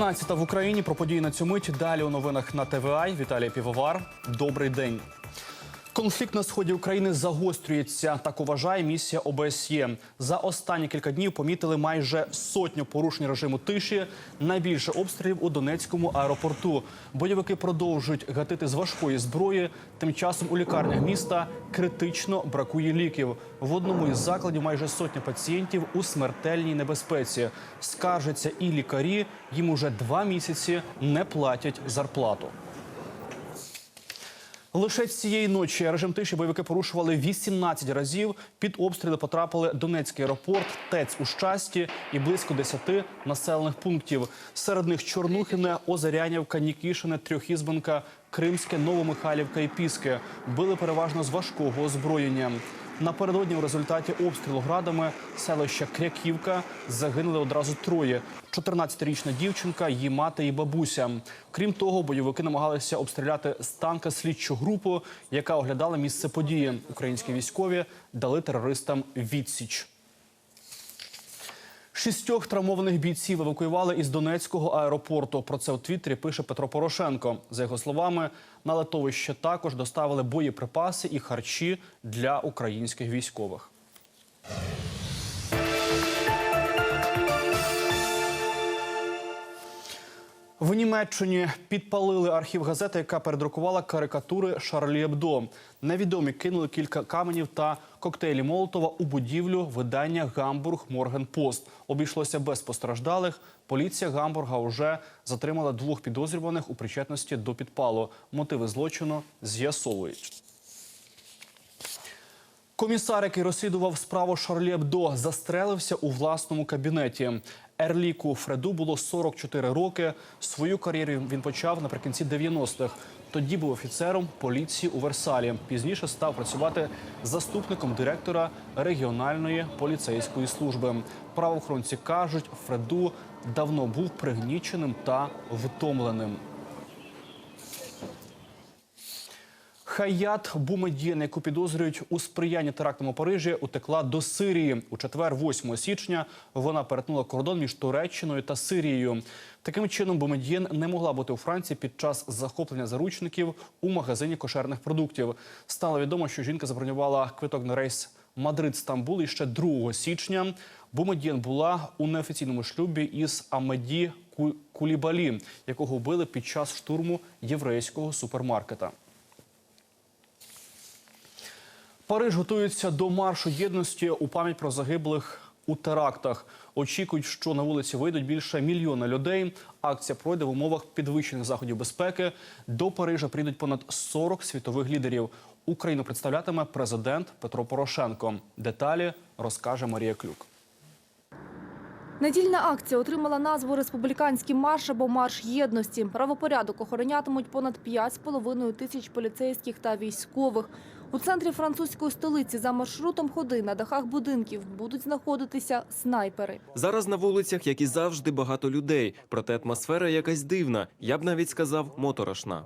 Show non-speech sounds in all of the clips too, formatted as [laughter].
12 в Україні про події на цю мить. Далі у новинах на ТВА. Віталій Півовар. Добрий день. Конфлікт на сході України загострюється. Так вважає місія ОБСЄ. За останні кілька днів помітили майже сотню порушень режиму тиші. Найбільше обстрілів у Донецькому аеропорту. Бойовики продовжують гатити з важкої зброї. Тим часом у лікарнях міста критично бракує ліків. В одному із закладів майже сотня пацієнтів у смертельній небезпеці. Скаржаться і лікарі. Їм уже два місяці не платять зарплату. Лише цієї ночі режим тиші бойовики порушували 18 разів. Під обстріли потрапили Донецький аеропорт, ТЕЦ у щасті і близько 10 населених пунктів. Серед них Чорнухине, Озарянівка, Нікішине, Трьохізбенка, Кримське, Новомихайлівка і Піски. Били переважно з важкого озброєння. Напередодні в результаті обстрілу градами селища Кряківка загинули одразу троє: 14-річна дівчинка, її мати і бабуся. Крім того, бойовики намагалися обстріляти з танка слідчу групу, яка оглядала місце події. Українські військові дали терористам відсіч. Шістьох травмованих бійців евакуювали із Донецького аеропорту. Про це у Твіттері пише Петро Порошенко. За його словами, на летовище також доставили боєприпаси і харчі для українських військових. В Німеччині підпалили архів газети, яка передрукувала карикатури Шарлі Ебдо. Невідомі кинули кілька каменів та коктейлі Молотова у будівлю видання Гамбург Морген Пост. Обійшлося без постраждалих. Поліція Гамбурга вже затримала двох підозрюваних у причетності до підпалу. Мотиви злочину з'ясовують. Комісар, який розслідував справу Шарлі Ебдо, застрелився у власному кабінеті. Ерліку Фреду було 44 роки. Свою кар'єру він почав наприкінці 90-х. Тоді був офіцером поліції у Версалі. Пізніше став працювати заступником директора регіональної поліцейської служби. Правоохоронці кажуть, Фреду давно був пригніченим та втомленим. Хаят Бумедєн, яку підозрюють у сприянні терактам у Парижі, утекла до Сирії. У четвер, 8 січня, вона перетнула кордон між Туреччиною та Сирією. Таким чином, Бумедєн не могла бути у Франції під час захоплення заручників у магазині кошерних продуктів. Стало відомо, що жінка забронювала квиток на рейс Мадрид-Стамбул іще 2 січня. Бумедєн була у неофіційному шлюбі із Амеді Кулібалі, якого вбили під час штурму єврейського супермаркета. Париж готується до маршу єдності у пам'ять про загиблих у терактах. Очікують, що на вулиці вийдуть більше мільйона людей. Акція пройде в умовах підвищених заходів безпеки. До Парижа прийдуть понад 40 світових лідерів. Україну представлятиме президент Петро Порошенко. Деталі розкаже Марія Клюк. Недільна акція отримала назву Республіканський марш або марш єдності. Правопорядок охоронятимуть понад 5,5 тисяч поліцейських та військових. У центрі французької столиці за маршрутом ходи на дахах будинків будуть знаходитися снайпери. Зараз на вулицях, як і завжди, багато людей. Проте атмосфера якась дивна. Я б навіть сказав моторошна.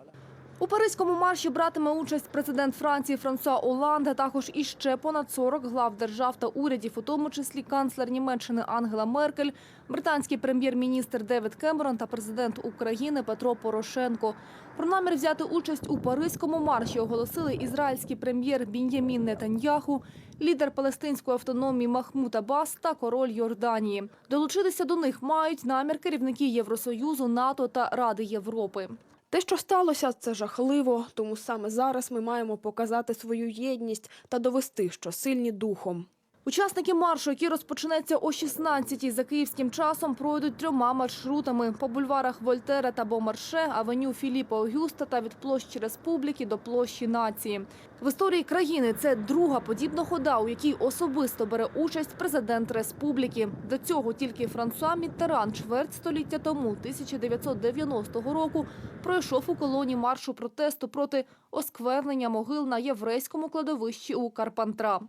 У паризькому марші братиме участь президент Франції Франсуа Оланд, а також іще понад 40 глав держав та урядів, у тому числі канцлер Німеччини Ангела Меркель, британський прем'єр-міністр Девід Кемерон та президент України Петро Порошенко. Про намір взяти участь у паризькому марші оголосили ізраїльський прем'єр Бін'ямін Нетаньяху, лідер палестинської автономії Махмуд Аббас та король Йорданії. Долучитися до них мають намір керівники Євросоюзу, НАТО та Ради Європи. Те, що сталося, це жахливо, тому саме зараз ми маємо показати свою єдність та довести, що сильні духом. Учасники маршу, який розпочнеться о 16-й за київським часом, пройдуть трьома маршрутами по бульварах Вольтера та Бомарше, авеню Філіпа Огюста та від площі Республіки до площі Нації. В історії країни це друга подібна хода, у якій особисто бере участь президент республіки. До цього тільки Франсуа Міттеран чверть століття тому, 1990 року, пройшов у колоні маршу протесту проти осквернення могил на єврейському кладовищі у Карпантра.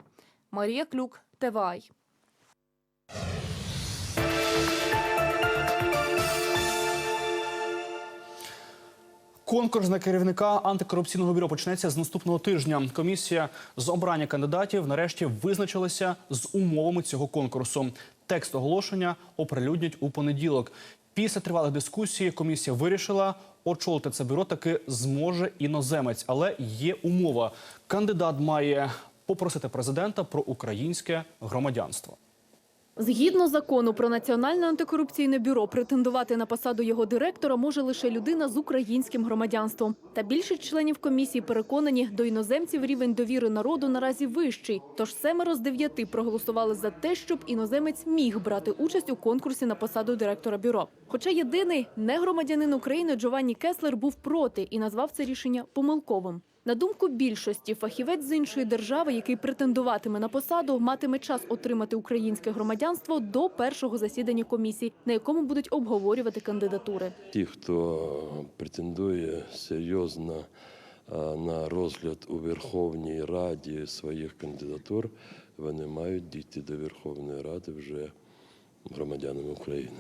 Марія Клюк, ТВАЙ. Конкурс на керівника антикорупційного бюро почнеться з наступного тижня. Комісія з обрання кандидатів нарешті визначилася з умовами цього конкурсу. Текст оголошення оприлюднять у понеділок. Після тривалих дискусій комісія вирішила, очолити це бюро таки зможе іноземець, але є умова. Кандидат має попросити президента про українське громадянство. Згідно закону про національне антикорупційне бюро, претендувати на посаду його директора може лише людина з українським громадянством. Та більшість членів комісії переконані, до іноземців рівень довіри народу наразі вищий. Тож семеро з дев'яти проголосували за те, щоб іноземець міг брати участь у конкурсі на посаду директора бюро. Хоча єдиний не громадянин України Джованні Кеслер був проти і назвав це рішення помилковим. На думку більшості, фахівець з іншої держави, який претендуватиме на посаду, матиме час отримати українське громадянство до першого засідання комісії, на якому будуть обговорювати кандидатури. Ті, хто претендує серйозно на розгляд у Верховній Раді своїх кандидатур, вони мають дійти до Верховної Ради вже громадянами України.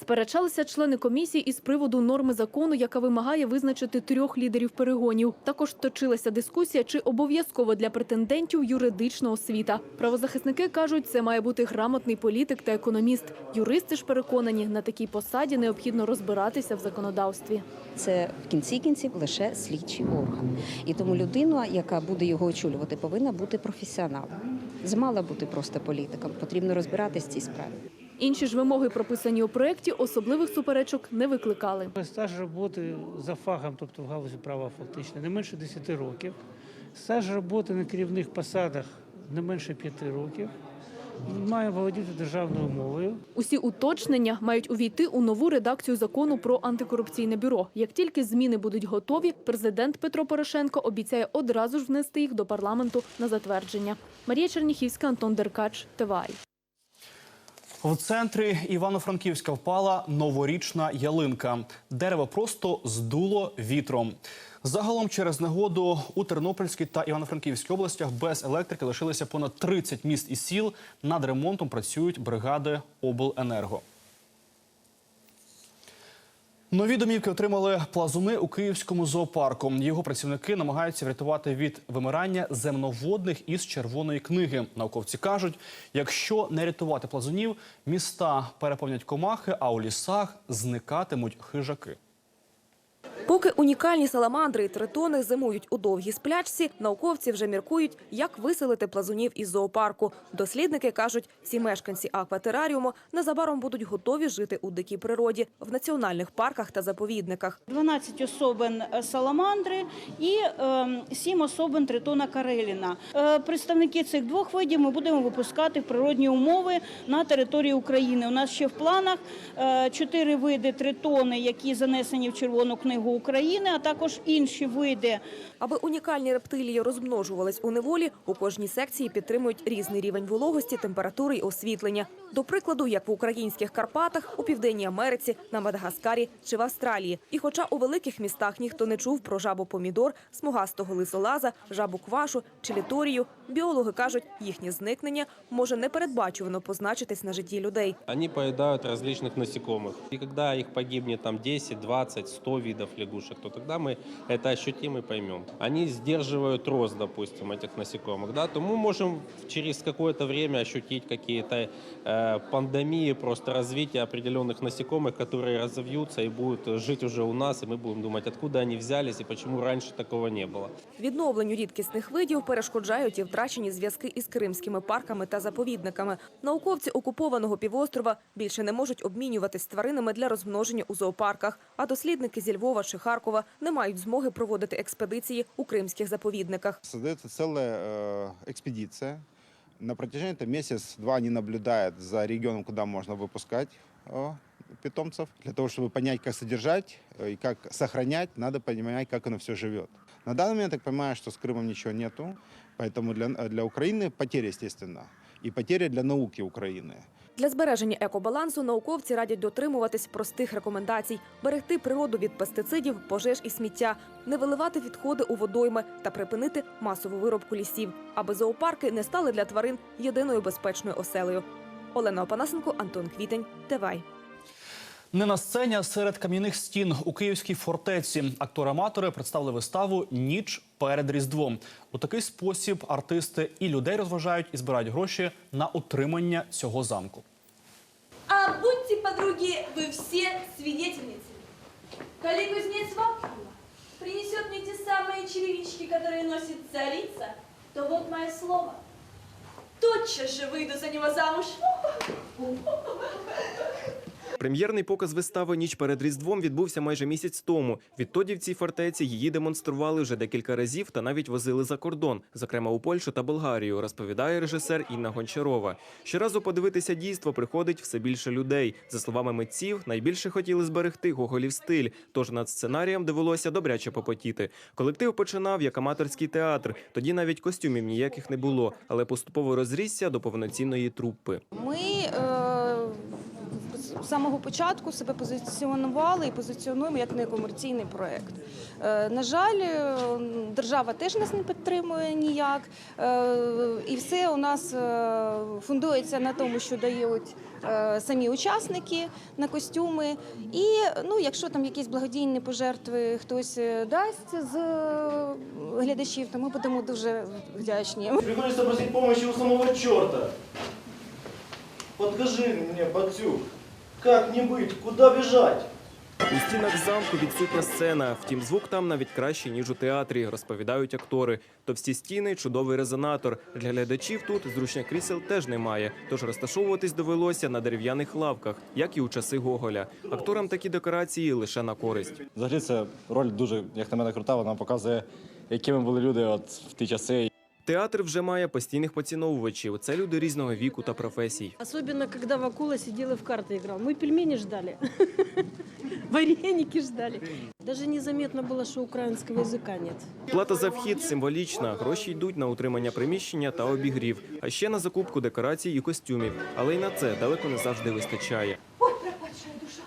Сперечалися члени комісії із приводу норми закону, яка вимагає визначити трьох лідерів перегонів. Також точилася дискусія, чи обов'язково для претендентів юридична освіта. Правозахисники кажуть, це має бути грамотний політик та економіст. Юристи ж переконані, на такій посаді необхідно розбиратися в законодавстві. Це в кінці кінців лише слідчий орган. І тому людина, яка буде його очолювати, повинна бути професіоналом. Змала бути просто політиком. Потрібно розбиратись в цій справі. Інші ж вимоги, прописані у проєкті, особливих суперечок не викликали. Стаж роботи за фахом, тобто в галузі права фактично, не менше 10 років. Стаж роботи на керівних посадах не менше 5 років. Має володіти державною мовою. Усі уточнення мають увійти у нову редакцію закону про антикорупційне бюро. Як тільки зміни будуть готові, президент Петро Порошенко обіцяє одразу ж внести їх до парламенту на затвердження. Марія Черніхівська, Антон Деркач, ТВАЙ. В центрі Івано-Франківська впала новорічна ялинка. Дерево просто здуло вітром. Загалом через негоду у Тернопільській та Івано-Франківській областях без електрики лишилися понад 30 міст і сіл. Над ремонтом працюють бригади обленерго. Нові домівки отримали плазуни у київському зоопарку. Його працівники намагаються врятувати від вимирання земноводних із червоної книги. Науковці кажуть, якщо не рятувати плазунів, міста переповнять комахи, а у лісах зникатимуть хижаки. Поки унікальні саламандри і тритони зимують у довгій сплячці, науковці вже міркують, як виселити плазунів із зоопарку. Дослідники кажуть, ці мешканці акватераріуму незабаром будуть готові жити у дикій природі в національних парках та заповідниках. 12 особин е, саламандри і е, 7 особин тритона кареліна. Е, представники цих двох видів ми будемо випускати в природні умови на території України. У нас ще в планах е, чотири види тритони, які занесені в Червону книгу України, а також інші види Аби унікальні рептилії розмножувались у неволі, у кожній секції підтримують різний рівень вологості, температури й освітлення. До прикладу, як в українських Карпатах, у Південній Америці, на Мадагаскарі чи в Австралії. І хоча у великих містах ніхто не чув про жабу помідор, смугастого лисолаза, жабу квашу чи літорію, біологи кажуть, їхнє зникнення може непередбачувано позначитись на житті людей. Они поедают различных насекомых. И когда их погибнет там 10, 20, 100 видов лягушек, то тогда мы это ощутим и поймем. Они сдерживают рост, допустим, этих насекомых, да, то мы можем через какое-то время ощутить какие-то э, пандемии, просто развитие определенных насекомых, которые разовьются и будут жить уже у нас, и мы будем думать, откуда они взялись и почему раньше такого не было. Відновленню рідкісних видів перешкоджають і втрачені зв'язки із кримськими парками та заповідниками. Науковці окупованого півострова більше не можуть обмінюватись тваринами для розмноження у зоопарках, а дослідники зі Львова чи Харкова не мають змоги проводити експедиції у кримських заповідниках. Создается целая э, экспедиция. На протяжении этого месяц-два они наблюдают за регионом, куда можно выпускать э, питомцев. Для того, чтобы понять, как содержать э, и как сохранять, надо понимать, как оно все живет. На данный момент, я так понимаю, что с Крымом ничего нету, поэтому для, для Украины потеря, естественно, и потеря для науки Украины. Для збереження екобалансу науковці радять дотримуватись простих рекомендацій: берегти природу від пестицидів, пожеж і сміття, не виливати відходи у водойми та припинити масову виробку лісів, аби зоопарки не стали для тварин єдиною безпечною оселею. Олена Опанасенко, Антон Квітень, Тевай. Не на сцені, а серед кам'яних стін у київській фортеці. Актори-аматори представили виставу Ніч перед Різдвом. У такий спосіб артисти і людей розважають і збирають гроші на утримання цього замку. А будьте под подруги, вы все свидетельницы. Коли кузнец Вакула принесет мне те самые черевички, которые носит царица, то вот мое слово. Тотчас же выйду за него замуж. Прем'єрний показ вистави Ніч перед Різдвом відбувся майже місяць тому. Відтоді в цій фортеці її демонстрували вже декілька разів та навіть возили за кордон, зокрема у Польщу та Болгарію, розповідає режисер Інна Гончарова. Щоразу подивитися дійство приходить все більше людей. За словами митців, найбільше хотіли зберегти Гоголів стиль, тож над сценарієм довелося добряче попотіти. Колектив починав як аматорський театр. Тоді навіть костюмів ніяких не було, але поступово розрісся до повноцінної труппи. Ми е, самого початку себе позиціонували і позиціонуємо як некомерційний проект. Е, на жаль, е, держава теж нас не підтримує ніяк, е, і все у нас фундується на тому, що дають самі учасники на костюми. І ну, якщо там якісь благодійні пожертви хтось дасть з глядачів, то ми будемо дуже вдячні. Приходится просить помощи у самого черта. Подкажи мне, Батюк, как не быть, куда бежать? У стінах замку відсутня сцена. Втім, звук там навіть кращий, ніж у театрі, розповідають актори. Товсті стіни, чудовий резонатор. Для глядачів тут зручних крісел теж немає. Тож розташовуватись довелося на дерев'яних лавках, як і у часи Гоголя. Акторам такі декорації лише на користь. Взагалі це роль дуже, як на мене, крута. Вона показує, якими були люди от в ті часи. Театр вже має постійних поціновувачів. Це люди різного віку та професій. Особенно, когда Вакула сидел и в карты играл. Мы пельмени ждали. [laughs] Вареники ждали. Даже незаметно было, что украинского языка нет. Плата за вхід символічна. Гроші йдуть на утримання приміщення та обігрів, а ще на закупку декорацій і костюмів. Але й на це далеко не завжди вистачає. Ой, пропадшая душа.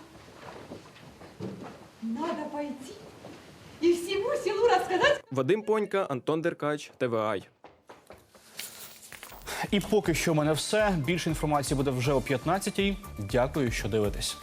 Надо пойти и всему селу рассказать. Вадим Понька, Антон Деркач, ТВАЙ. І поки що в мене все. Більше інформації буде вже о 15-й. Дякую, що дивитесь.